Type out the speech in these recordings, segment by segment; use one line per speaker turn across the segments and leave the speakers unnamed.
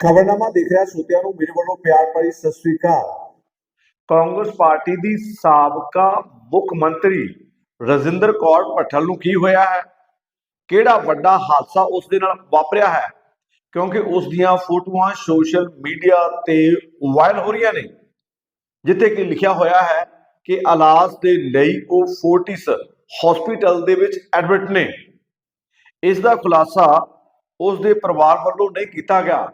ਖਬਰਨਾਮਾ ਦੇਖ ਰਿਹਾ ਸਰੋਤਿਆਂ ਨੂੰ ਮੇਰੇ ਵੱਲੋਂ ਪਿਆਰ ਭਰੀ ਸਤਿ ਸ੍ਰੀ ਅਕਾਲ।
ਕਾਂਗਰਸ ਪਾਰਟੀ ਦੀ ਸਾਬਕਾ ਮੁੱਖ ਮੰਤਰੀ ਰਜਿੰਦਰ ਕੌਰ ਭੱਠਲ ਨੂੰ ਕੀ ਹੋਇਆ ਹੈ? ਕਿਹੜਾ ਵੱਡਾ ਹਾਦਸਾ ਉਸ ਦੇ ਨਾਲ ਵਾਪਰਿਆ ਹੈ? ਕਿਉਂਕਿ ਉਸ ਦੀਆਂ ਫੋਟੋਆਂ ਸੋਸ਼ਲ ਮੀਡੀਆ ਤੇ ਵਾਇਰਲ ਹੋ ਰਹੀਆਂ ਨੇ, ਜਿੱਥੇ ਕਿ ਲਿਖਿਆ ਹੋਇਆ ਹੈ ਕਿ ਇਲਾਜ ਦੇ ਲਈ ਉਹ ਫੋਰਟਿਸ ਹਸਪੀਟਲ ਦੇ ਵਿੱਚ ਐਡਮਿਟ ਨੇ। ਇਸ ਦਾ ਖੁਲਾਸਾ ਉਸ ਦੇ ਪਰਿਵਾਰ ਵੱਲੋਂ ਨਹੀਂ ਕੀਤਾ ਗਿਆ।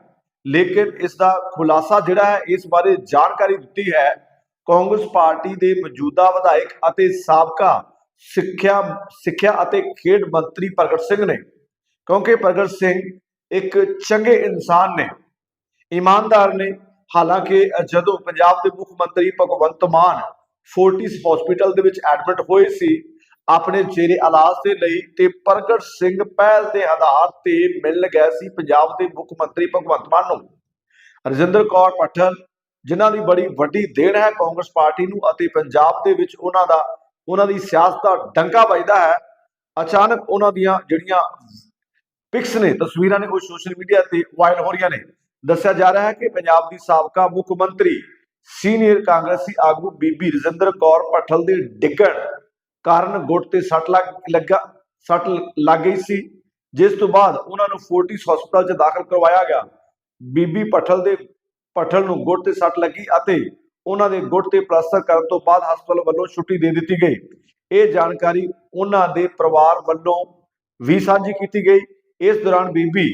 ਲੇਕਿਨ ਇਸ ਦਾ ਖੁਲਾਸਾ ਜਿਹੜਾ ਹੈ, ਇਸ ਬਾਰੇ ਜਾਣਕਾਰੀ ਦਿੱਤੀ ਹੈ, ਕਾਂਗਰਸ ਪਾਰਟੀ ਦੇ ਮੌਜੂਦਾ ਵਿਧਾਇਕ ਅਤੇ ਸਾਬਕਾ ਸਿੱਖਿਆ ਸਿੱਖਿਆ ਅਤੇ ਖੇਡ ਮੰਤਰੀ ਪ੍ਰਗਟ ਸਿੰਘ ਨੇ, ਕਿਉਂਕਿ ਪ੍ਰਗਟ ਸਿੰਘ ਇੱਕ ਚੰਗੇ ਇਨਸਾਨ ਨੇ, ਇਮਾਨਦਾਰ ਨੇ, ਹਾਲਾਂਕਿ ਜਦੋਂ ਪੰਜਾਬ ਦੇ ਮੁੱਖ ਮੰਤਰੀ ਭਗਵੰਤ ਮਾਨ ਫੋਰਟਿਸ ਹਸਪੀਟਲ ਦੇ ਵਿੱਚ ਐਡਮਿਟ ਹੋਏ ਸੀ ਆਪਣੇ ਜੇਰੇ ਇਲਾਜ ਦੇ ਲਈ ਤੇ ਪ੍ਰਗਟ ਸਿੰਘ ਪਹਿਲ ਦੇ ਆਧਾਰ ਤੇ ਮਿਲ ਗਿਆ ਸੀ ਪੰਜਾਬ ਦੇ ਮੁੱਖ ਮੰਤਰੀ ਭਗਵੰਤ ਮਾਨ ਨੂੰ। ਰਜਿੰਦਰ ਕੌਰ ਪਠਲ, ਜਿਨ੍ਹਾਂ ਦੀ ਬੜੀ ਵੱਡੀ ਦੇਣ ਹੈ ਕਾਂਗਰਸ ਪਾਰਟੀ ਨੂੰ ਅਤੇ ਪੰਜਾਬ ਦੇ ਵਿੱਚ ਉਹਨਾਂ ਦਾ, ਉਹਨਾਂ ਦੀ ਸਿਆਸਤ ਦਾ ਡੰਕਾ ਵੱਜਦਾ ਹੈ। ਅਚਾਨਕ ਉਹਨਾਂ ਦੀਆਂ ਜਿਹੜੀਆਂ ਪਿਕਸ ਨੇ, ਤਸਵੀਰਾਂ ਨੇ ਉਹ ਸੋਸ਼ਲ ਮੀਡੀਆ ਤੇ ਵਾਇਰਲ ਹੋ ਰਹੀਆਂ ਨੇ। ਦੱਸਿਆ ਜਾ ਰਿਹਾ ਹੈ ਕਿ ਪੰਜਾਬ ਦੀ ਸਾਬਕਾ ਮੁੱਖ ਮੰਤਰੀ ਸੀਨੀਅਰ ਕਾਂਗਰਸੀ ਆਗੂ ਬੀਬੀ ਰਜਿੰਦਰ ਕੌਰ ਪਠਲ ਦੇ ਡਿੱਗਣ ਕਾਰਨ ਗੁੱਟ ਤੇ ਸੱਟ ਲੱਗ ਲੱਗਾ, ਸੱਟ ਲੱਗ ਗਈ ਸੀ। ਜਿਸ ਤੋਂ ਬਾਅਦ ਉਹਨਾਂ ਨੂੰ ਫੋਰਟਿਸ ਹਸਪਤਾਲ 'ਚ ਦਾਖਲ ਕਰਵਾਇਆ ਗਿਆ। ਬੀਬੀ ਪਠਲ ਦੇ, ਪਠਲ ਨੂੰ ਗੁੱਟ ਤੇ ਸੱਟ ਲੱਗੀ ਅਤੇ ਉਹਨਾਂ ਦੇ ਗੁੱਟ ਤੇ ਪਲਾਸਟਰ ਕਰਨ ਤੋਂ ਬਾਅਦ ਹਸਪਤਾਲ ਵੱਲੋਂ ਛੁੱਟੀ ਦੇ ਦਿੱਤੀ ਗਈ। ਇਹ ਜਾਣਕਾਰੀ ਉਹਨਾਂ ਦੇ ਪਰਿਵਾਰ ਵੱਲੋਂ ਵੀ ਸਾਂਝੀ ਕੀਤੀ ਗਈ। ਇਸ ਦੌਰਾਨ ਬੀਬੀ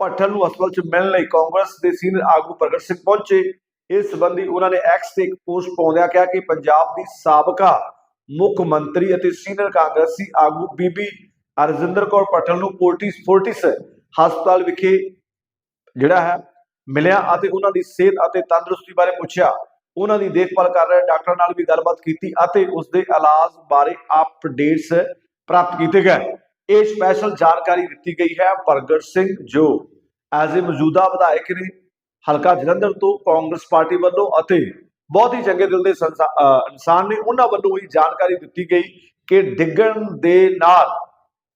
ਭੱਠਲ ਨੂੰ ਹਸਪਤਾਲ 'ਚ ਮਿਲਣ ਲਈ ਕਾਂਗਰਸ ਦੇ ਸੀਨੀਅਰ ਆਗੂ ਪ੍ਰਗਟ ਸਿੰਘ ਪਹੁੰਚੇ। ਇਸ ਸੰਬੰਧੀ ਉਹਨਾਂ ਨੇ ਐਕਸ ਤੇ ਇੱਕ ਪੋਸਟ ਪਾਉਂਦਿਆਂ ਕਿਹਾ ਕਿ ਪੰਜਾਬ ਦੀ ਸਾਬਕਾ ਮੁੱਖ ਮੰਤਰੀ ਅਤੇ ਸੀਨੀਅਰ ਕਾਂਗਰਸੀ ਆਗੂ ਬੀਬੀ ਅਰਜਿੰਦਰ ਕੌਰ ਪਟਲ ਨੂੰ ਪੋਰਟਿਸ ਫੋਰਟਿਸ ਹਸਪਤਾਲ ਵਿਖੇ ਜਿਹੜਾ ਹੈ ਮਿਲਿਆ ਅਤੇ ਉਹਨਾਂ ਦੀ ਸਿਹਤ ਅਤੇ ਤੰਦਰੁਸਤੀ ਬਾਰੇ ਪੁੱਛਿਆ। ਉਹਨਾਂ ਦੀ ਦੇਖਭਾਲ ਕਰ ਰਹੇ ਡਾਕਟਰਾਂ ਨਾਲ ਵੀ ਗੱਲਬਾਤ ਕੀਤੀ ਅਤੇ ਉਸ ਦੇ ਇਲਾਜ ਬਾਰੇ ਅਪਡੇਟਸ ਪ੍ਰਾਪਤ ਕੀਤੇ ਗਏ। ਇਹ ਸਪੈਸ਼ਲ ਜਾਣਕਾਰੀ ਦਿੱਤੀ ਗਈ ਹੈ ਪ੍ਰਗਟ ਸਿੰਘ, ਜੋ ਐਜ਼ ਅ ਮੌਜੂਦਾ ਵਿਧਾਇਕ ਨੇ। ਹਲਕਾ ਜਲੰਧਰ ਤੋਂ ਕਾਂਗਰਸ ਪਾਰਟੀ ਵੱਲੋਂ ਅਤੇ ਬਹੁਤ ਹੀ ਚੰਗੇ ਦਿਲ ਦੇ ਸੰਸਾ- ਇਨਸਾਨ ਨੇ ਉਹਨਾਂ ਵੱਲੋਂ ਹੀ ਜਾਣਕਾਰੀ ਦਿੱਤੀ ਗਈ ਕਿ ਡਿੱਗਣ ਦੇ ਨਾਲ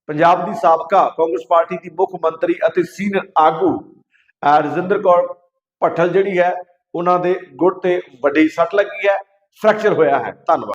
ਪੰਜਾਬ ਦੀ ਸਾਬਕਾ ਕਾਂਗਰਸ ਪਾਰਟੀ ਦੀ ਮੁੱਖ ਮੰਤਰੀ ਅਤੇ ਸੀਨੀਅਰ ਆਗੂ, ਅਹ, ਰਜਿੰਦਰ ਕੌਰ ਭੱਠਲ ਜਿਹੜੀ ਹੈ, ਉਹਨਾਂ ਦੇ ਗੁੱਟ ਤੇ ਵੱਡੀ ਸੱਟ ਲੱਗੀ ਹੈ, ਫ੍ਰੈਕਚਰ ਹੋਇਆ ਹੈ। ਧੰਨਵਾਦ।